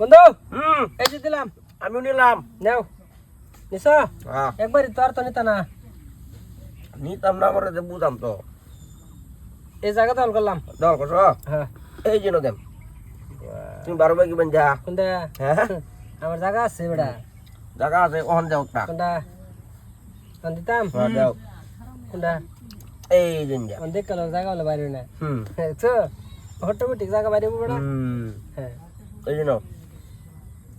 বন্ধু? হুম। এই যে দিলাম। আমিও নিলাম। নাও। নিছ? হ্যাঁ। একবারই তো আর তো নিতা না। নিতাম না করে যে বুঝাম তো। এই জায়গা দল করলাম। দল কস হ্যাঁ। এই জন্য দেম তুমি বারো বাকি বেন যা। কোনটা হ্যাঁ। আমার জায়গা আছে বেড়া জায়গা আছে ওখান যাও তা কোনটা? কোন দিতাম? হ্যাঁ, যাও। কোনটা? এই দিন যা। কোন দেখ কেন জায়গা হলে বাইরে না। হুম। তো। অটোমেটিক জায়গা বাইরে বেড়া হুম। হ্যাঁ। এই জন্য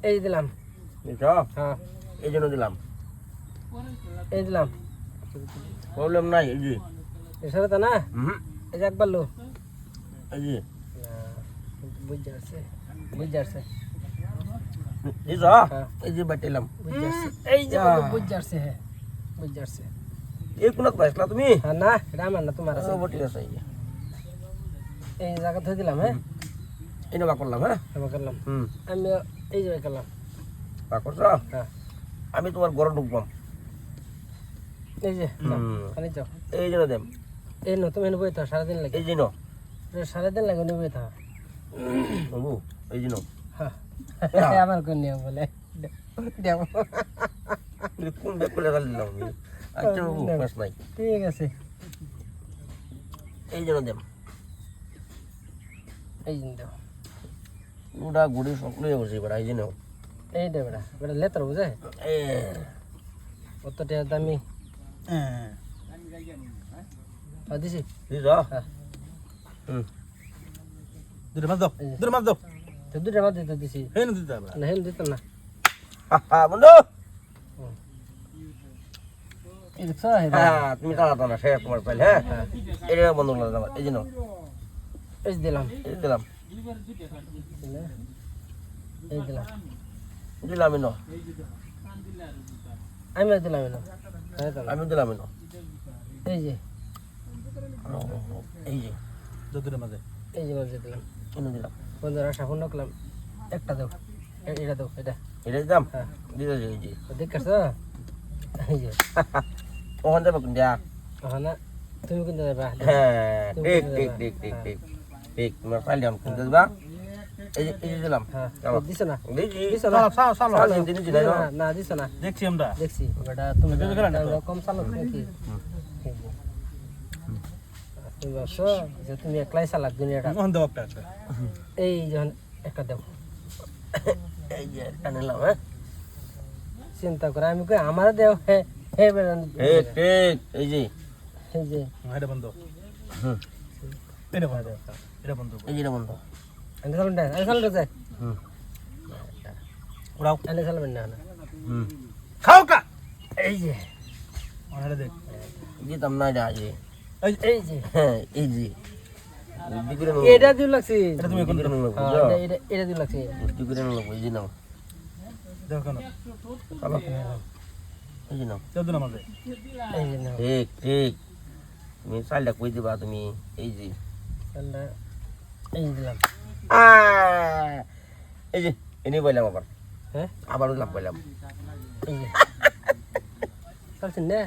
এই দিলাম। বুঝছ হ্যাঁ। এই জন্য দিলাম। এই দিলাম। প্রবলেম নাই এই যে। এসরে তো না? এই যে একবার লো। এই যে। বুঝ বুঝ দিছ হ্যাঁ। এই যে বাটিলাম এই যে। বুঝ হ্যাঁ। বুঝ যাচ্ছে এই কোনত পাইছিলা তুমি? হ্যাঁ না এটা আমার না তোমার আছে। এই যে। জায়গা ধরে দিলাম হ্যাঁ। এই নেবা করলাম হ্যাঁ। করলাম। হুম। আমি এই জায়গায় করলাম বা করছ? হ্যাঁ। আমি তোমার ঘরে ঢুকবাম এই যে। খালি যাও এই জন্য দেম এই নো তুমি এনে বই সারাদিন লাগে। এই জন্য সারাদিন লাগে বাবু এই জন্য হ্যাঁ। আমার কোন নিয়ম বলে? দেব কোন করে গাল দিলাম আমি? আচ্ছা বাবু নাই। ঠিক আছে। এই জন্য দেম এই জন্য দেও গুড়া গুড়ি সব লইয়া বসে এবার এই জন্য এই দে বেটা বেটা লেতর বুঝে কত টাকা দামি? দিছি? দিছ হুম দুটো মাছ দাও যে। দুটো মাছ দাও তো দুটা মাছ দিতে দিছি। হেই দিতে না হেন দিত না। হা বন্ধু। এই দেখছ এই তুমি টানা টানা সে তোমার পাইলে হ্যাঁ এটা বন্ধ এই জন্য এই দিলাম। এই দিলাম। দিলাম দিলাম আমি দিলাম এলাম হ্যাঁ আমি দিলাম ইনো এই যে। এই যে। দাও দুটো এই যে মাছ দিলাম। ইনো দিলাম। বন্ধুরা সাফল্য করলাম। একটা দাও। এটা দাও এটা। এটা দিলাম হ্যাঁ। দিতে এই যে দেখছ এই যে। ওখান যাবে কোন? হ্যাঁ তুমি কিন্তু যাবা হ্যাঁ ঠিক ঠিক ঠিক ঠিক ঠিক ঠিক তোমার ফাইল দিলাম কোন যাবা এই যে এই যে দিলাম। হ্যাঁ। দিছ না? দিছি। দিছ না? চালো চালো চালো। সাত দিন না না, দিছ না। দেখছি আমরা। দেখছি। বেটা তুমি দেখবে কেন না। তো? কম চালাক নাকি? যে তুমি একলাই চালাক দুনিয়াটা। এই যখন একটা দেব এই যে একটা নিলাম হ্যাঁ। চিন্তা করে আমি কই আমার দেও? হে হে বেটা ঠিক ঠিক এই যে। এই যে। হুম, এটা বন্ধ। হুম। এটা বন্ধ। এটা বন্ধ এই যে বন্ধ। আমি চালাবেন না আমি চালাতে যাই হুম। উড়াও। আমি চালাবেন না না। হুম। খাও কা। এই যে। এটা দেখ দিতাম না এটা এই যে এই যে। হ্যাঁ এই যে। এটা দিও লাগছে। এটা তুমি বুঝছ? এটা- এটা- এটা লাগছে। বুদ্ধি করে নেব, এই যে নাও। দেখো কেন। চলো। এই যে নাও। দাও এই যে ঠিক ঠিক। তুমি চালটা কই দিবা তুমি? এই যে। চালটা এই যে দিলাম আহ! এই যে এনে বললাম আবার হ্যাঁ আবার লাভ বললাম এই যে না।